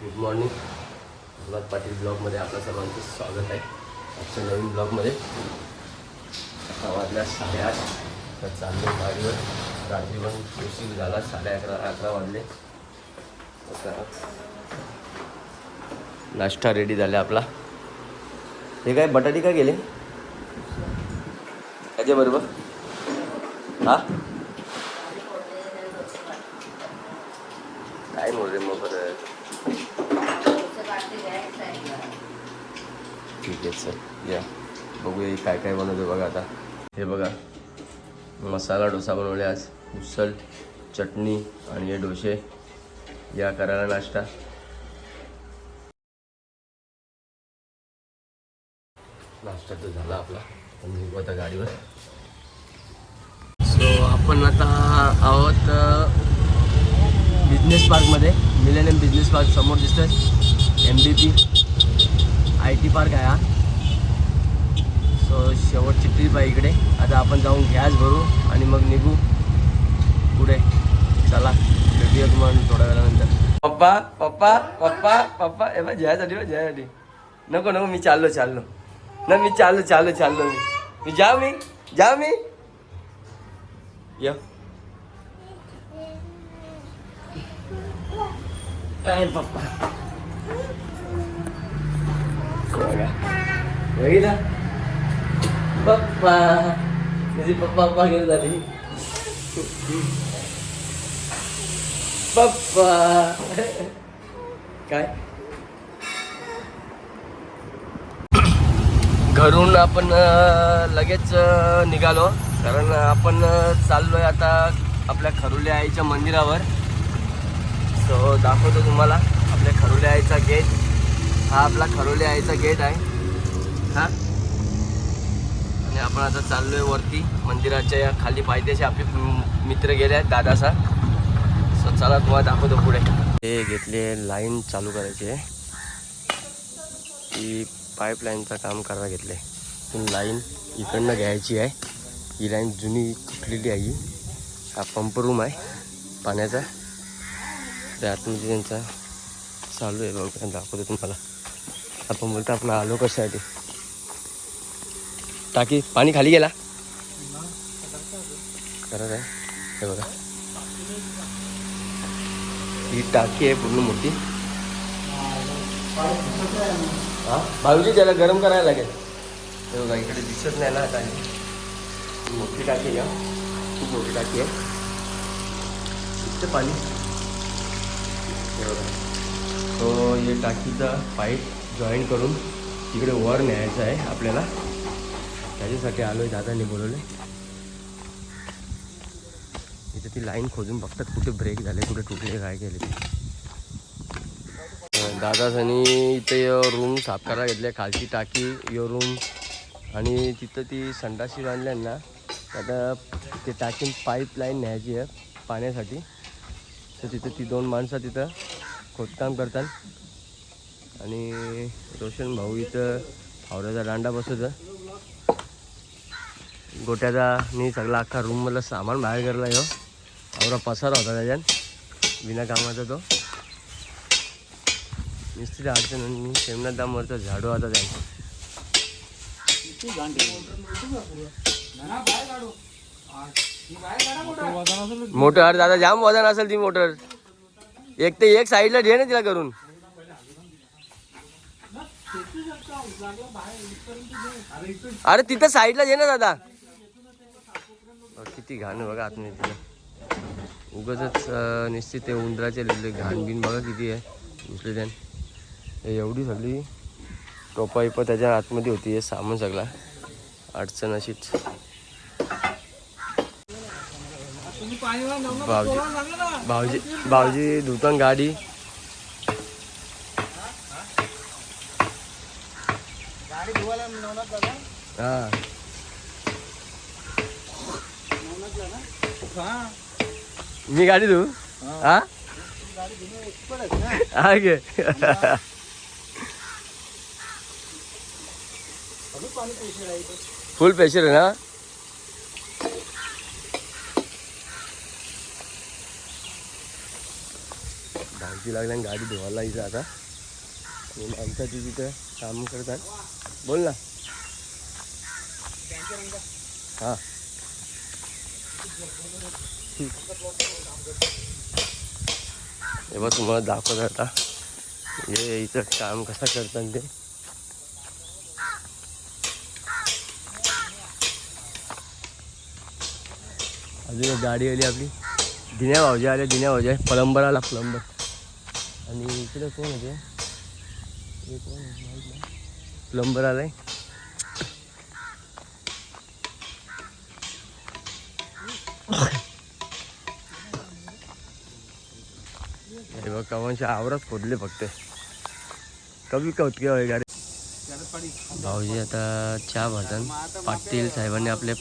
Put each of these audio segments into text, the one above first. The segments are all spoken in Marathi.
गुड मॉर्निंग गुलाब पाटील ब्लॉगमध्ये आपलं सर्वांचं स्वागत आहे. आजच्या नवीन ब्लॉगमध्ये आता वाजल्या साडेआठ. तर चाललो गाडीवर. रात्री पण उशीर झाला साडे अकरा अकरा वाजले. आता नाश्ता रेडी झाला आपला. हे काय बटाटे का गेले त्याच्या बरोबर? हा? काय बोल रे मग परत? ठीक आहे सर या. बघूया काय काय बनवतो बघा आता. हे बघा. मसाला डोसा बनवले आज. उसळ चटणी आणि हे डोसे. या करायला नाश्ता. नाश्ता तर झाला आपला. निघू आता गाडीवर. सो आपण आता आहोत बिझनेस पार्कमध्ये मिलेनियम बिझनेस पार्क समोर दिसतंय. M B P I T park आहे हा. सो शेवटची ट्रीप आहे इकडे. आता आपण जाऊन गॅस भरू आणि मग निघू पुढे. चला भेटूया तुम्हाला थोड्या वेळानंतर. पप्पा पप्पा पप्पा पप्पा. ए बा जयासाठी बा जयासाठी. नको नको मी चाललो चाललो. ना मी चाललो चाललो चाललो मी. मी जा मी? जा मी? या. पप्पा. Lagi बघितलं पप्पा माझी पप्पा पप्पा घेऊन झाली पप्पा काय घरून आपण लगेच निघालो. कारण आपण चाललोय आता आपल्या खरुल्या आईच्या मंदिरावर. सो दाखवतो तुम्हाला. आपल्या खरोली आईचा गेट हा आपला खरोले आईचा गेट आहे. हा? आणि आपण आता चाललोय वरती. मंदिराच्या या खाली पायथ्याशी आपले मित्र गेले आहेत दादासा. सो चला तुम्हाला दाखवतो पुढे. हे घेतले लाईन चालू करायची. आहे ती पाईपलाईनचं काम करायला घेतले. पण लाईन इकडनं घ्यायची आहे. ही लाईन जुनी तुटलेली आहे ही. हा पंप रूम आहे पाण्याचा. त्या आतमध्ये त्यांचा चालू आहे बघा दाखवतो तुम्हाला. आपण आपण आलो कशासाठी? टाकी, पाणी खाली गेला. खरंच आहे हे बघा. ही टाकी आहे पूर्ण मोठी. हा? भाऊजी, त्याला गरम करायला लागेल. हे बघा, इकडे दिसत नाही ना टाकी मोठी टाकी हा. खूप मोठी टाकी आहे. इथं पाणी. हे बघा. तो हे टाकीचा पाईप जॉईन करून तिकडे वर न्यायचा आहे आपल्याला. त्याच्यासाठी आलो आहे दादाने बोलवले इथे ती लाईन खोदून बघतात कुठे ब्रेक झाले कुठे तुटले काय केले ते. दादासानी इथे रूम साफ करायला घेतले खालची टाकी यो रूम आणि तिथं ती संडाशी बांधल्या ना आता ते टाकीन पाईपलाईन न्यायची आहे पाण्यासाठी. तर तिथं ती दोन माणसं तिथं खोदकाम करतात आणि रोशन भाऊ इथं फावऱ्याचा दांडा बसवतं गोट्याचा मी सगळा अख्खा रूममधलं सामान बाहेर करला हो. आवरा पसारा होता त्याच्यात. बिना कामाचा तो. मिस्त्री अडचण आणि शेमनाथ दामवरचा झाडू आता त्यांचा मोटर दादा जाम वजन असेल ती मोटर. एक ते एक साईडला घे ना तिला करून. अरे तिथं साईडला घे ना दादा. किती घाण बघा आतमध्ये तिला. उगच निश्चित ते उंदराचे घाण बिन बघा किती आहे. उचले त्यान एवढी सगळी टोपा इप त्याच्या आतमध्ये होती हे सामान सगळा. अडचण अशीच. भाऊजी. भाऊजी भाऊजी धुतन गाडी. हा. मी गाडी धु. हा. हा? गे. फुल प्रेशर आहे ना? भाऊजी लागल्या गाडी धुवायला इथं आता. आणि आमच्या ती तिथं काम करतात. बोल ना. हां. हे बघ तुम्हाला दाखवत आता. हे इथं काम कसं करतात ते. अजून गाडी आली आपली. दिन्या भाऊजी आले दिन्या भाऊजी आहे. प्लंबर आला प्लंबर आणि इकडे कोण होते हे कोण आहे? नाही. प्लंबर आलाय. हे बघ कवांच्या आवरात खोदले फक्त. कमी कवत किंवा गाडी. भाऊजी आता चहा भरतात. पाटील साहेबांनी आपल्या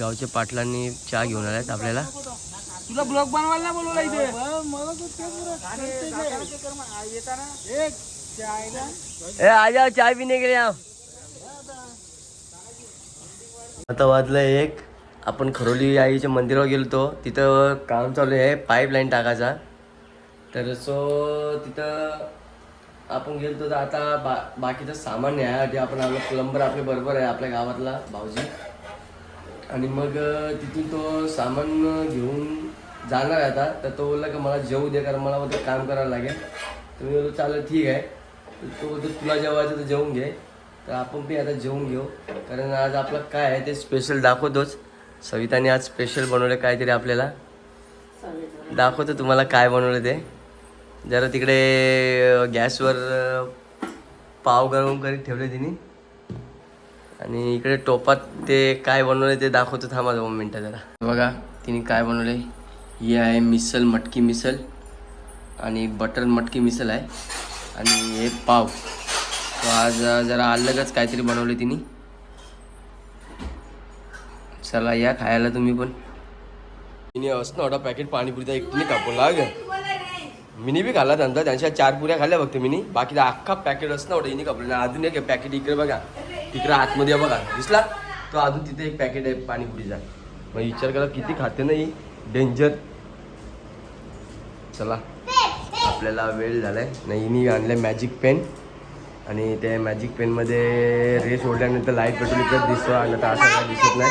गावच्या पाटलांनी चहा घेऊन आल्यात आपल्याला. तुला ब्लॉग बनवायला नाही बोलवला इथे? ए आ जाओ चाय पीने के लिए आओ आता वाजलं एक. आपण खरोली आईच्या मंदिरावर गेलो तिथं काम चालू आहे पाईपलाईन टाकायचा. तर सो तिथं आपण गेलो तर आता बा बाकीचं सामान न्यायासाठी आपण आपला प्लंबर आपल्या बरोबर आहे आपल्या गावातला भाऊजी. आणि मग तिथून तो सामान घेऊन जाणार आहे आता. तर तो बोलला की मला जेवू दे कारण मला बोलतो काम करायला लागेल. तर मी बोललो चालेल ठीक आहे. तर तो बोलतो तुला जेवायचं तर जेवून घे. तर आपण बी आता जेवून घेऊ. कारण आज आपलं काय आहे ते स्पेशल दाखवतोच. सविताने आज स्पेशल बनवलं काहीतरी आपल्याला. दाखवतो तुम्हाला काय बनवलं ते. जरा तिकडे गॅसवर पाव गरम करीत ठेवले तिने. आणि इकडे टोपात ते काय बनवले ते दाखवतो. थांबा दोन मिनटं जरा. बघा तिने काय बनवले ही आहे मिसल मटकी मिसल आणि बटर मटकी मिसल आहे. आणि हे पाव. तो आज जरा अलगच काहीतरी बनवले तिने. चला या खायला तुम्ही पण. तिने असं एवढा पॅकेट पाणीपुरीचा एकटीने कापून लाग. मिनी बी खाल्ला त्यांचा त्यांच्या चार पुऱ्या खाल्ल्या फक्त मिनी. बाकीचा अख्खा पॅकेट असं एवढं हिने कापलं अजून एक पॅकेट इकडे बघा. तिकडे आतमध्ये बघा. दिसला? तो अजून तिथे एक पॅकेट आहे पाणीपुरीचा. मग विचार करा किती खाते नाही डेंजर चला. आपल्याला वेळ झाला आहे नाही आणलं आहे मॅजिक पेन आणि त्या मॅजिक पेनमध्ये रेस ओढल्यानंतर लाइट पेट्रोल इकडे दिसतो आणि तर असं काय दिसत नाही.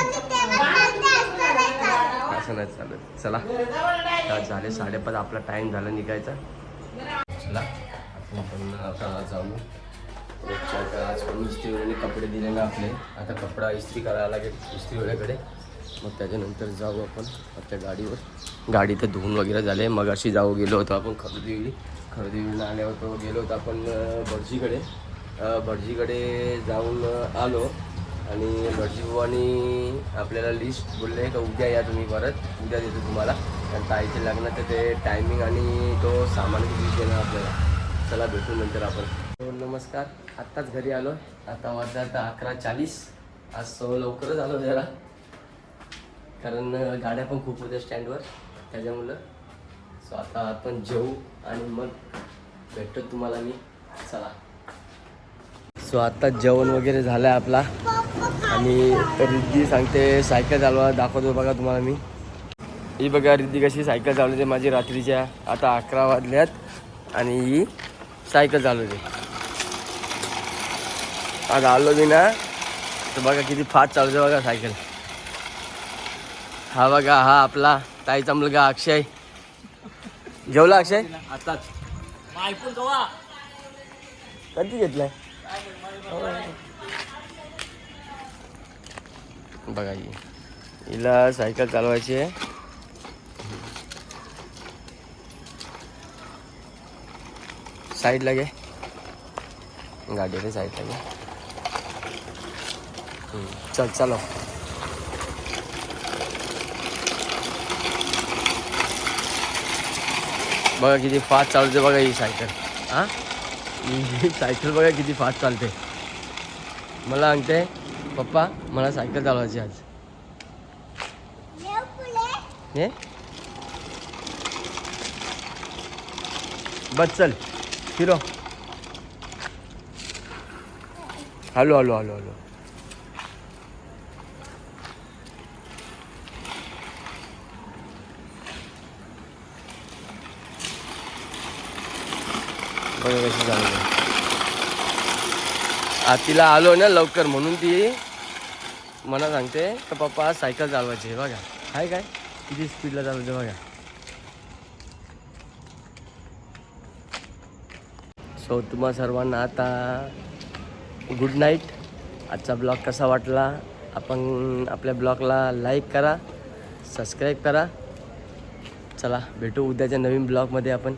असं नाही चालत. चला. आता झाले साडेपाच. आपला टाईम झाला निघायचा. चला. आपण पण आता जाऊ. रोजच्या आज पण इस्त्रीवाल्याने कपडे दिले ना आपले. आता कपडा इस्त्री करायला लागेल. इस्त्री इस्त्रीवाल्याकडे मग त्याच्यानंतर जाऊ आपण आपल्या गाडीवर. गाडी तर धुवून वगैरे झाले मग अशी जाऊ गेलो होतो आपण खरेदी खरेदीवेळी आल्यावर तो गेलो होतो आपण भटजीकडे. भटजीकडे जाऊन आलो. आणि भटजी बुवानी आपल्याला लिस्ट बोलले का उद्या या तुम्ही परत. उद्या देतो तुम्हाला. कारण ताईचे तर ते टायमिंग आणि तो सामान किती देणार आपल्याला. चला भेटू नंतर आपण. हो, नमस्कार. आत्ताच घरी आलो आता वाजता अकरा चाळीस. आज सो लवकरच आलो जरा. कारण गाड्या पण खूप होत्या स्टँडवर. त्याच्यामुळं सो आता आपण जेऊ आणि मग भेटतो तुम्हाला मी. चला. सो आता जेवण वगैरे झालं आहे आपला. आणि रिद्धी सांगते सायकल चालवा दाखवतो बघा तुम्हाला मी. ही बघा रिद्धी कशी सायकल चालवते माझी रात्रीच्या. आता अकरा वाजल्यात आणि ही सायकल चालवते. आज आलो मी ना तर बघा किती फास्ट चालवते बघा सायकल. हा बघा हा आपला ताईचा मुलगा अक्षय. जेवला अक्षय? आताच. कधी घेतलाय? बघा हिला सायकल चालवायची आहे. साईडला घे. गाडी रे साईडला घे. चल चलो. बघा किती फास्ट चालते बघा ही सायकल. हां? ही सायकल बघा किती फास्ट चालते. मला सांगते पप्पा मला सायकल चालवायची आज. हे? बस चल. फिरो. Hello hello hello hello. बघा कशी चालू तिला आलो ना लवकर म्हणून ती मला सांगते तर पप्पा सायकल चालवायची बघा. आहे काय? किती स्पीडला चालवते बघा. सो तुम्हा सर्वांना आता गुड नाईट आजचा ब्लॉग कसा वाटला? आपण आपल्या ब्लॉगला लाईक करा सबस्क्राईब करा. चला भेटू उद्याच्या नवीन ब्लॉगमध्ये आपण.